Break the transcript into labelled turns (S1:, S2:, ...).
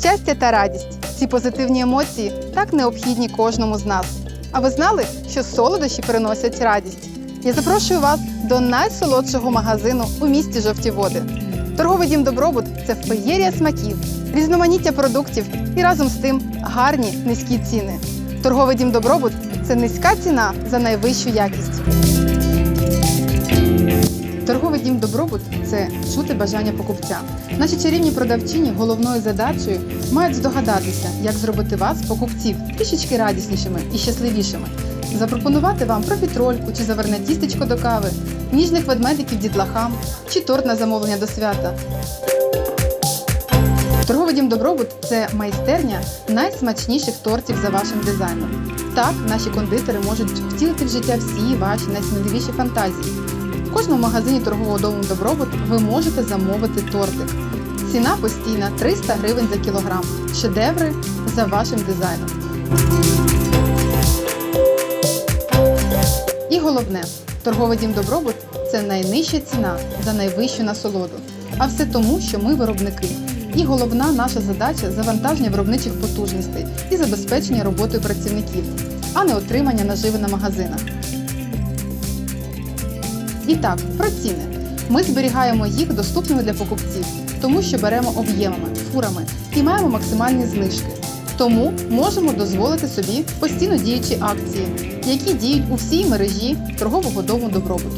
S1: Щастя та радість ці позитивні емоції так необхідні кожному з нас. А ви знали, що солодощі приносять радість? Я запрошую вас до найсолодшого магазину у місті Жовті Води. Торговий дім Добробут це феєрія смаків, різноманіття продуктів і разом з тим гарні низькі ціни. Торговий дім Добробут це низька ціна за найвищу якість. Дім Добробут це чути бажання покупця. Наші чарівні продавчині головною задачею мають здогадатися, як зробити вас, покупців, трішечки радіснішими і щасливішими. Запропонувати вам профітрольку чи заверне тістечко до кави, ніжних ведмедиків дітлахам чи торт на замовлення до свята. Торговий дім Добробут це майстерня найсмачніших тортів за вашим дизайном. Так, наші кондитери можуть втілити в життя всі ваші найсміливіші фантазії. В кожному магазині торгового дому Добробут ви можете замовити тортик. Ціна постійна 300 гривень за кілограм. Шедеври за вашим дизайном. І головне, торговий дім Добробут це найнижча ціна за найвищу насолоду. А все тому, що ми виробники. І головна наша задача завантаження виробничих потужностей і забезпечення роботою працівників, а не отримання наживи на магазинах. І так, про ціни. Ми зберігаємо їх доступними для покупців, тому що беремо об'ємами, фурами і маємо максимальні знижки. Тому можемо дозволити собі постійно діючі акції, які діють у всій мережі торгового дому Добробут.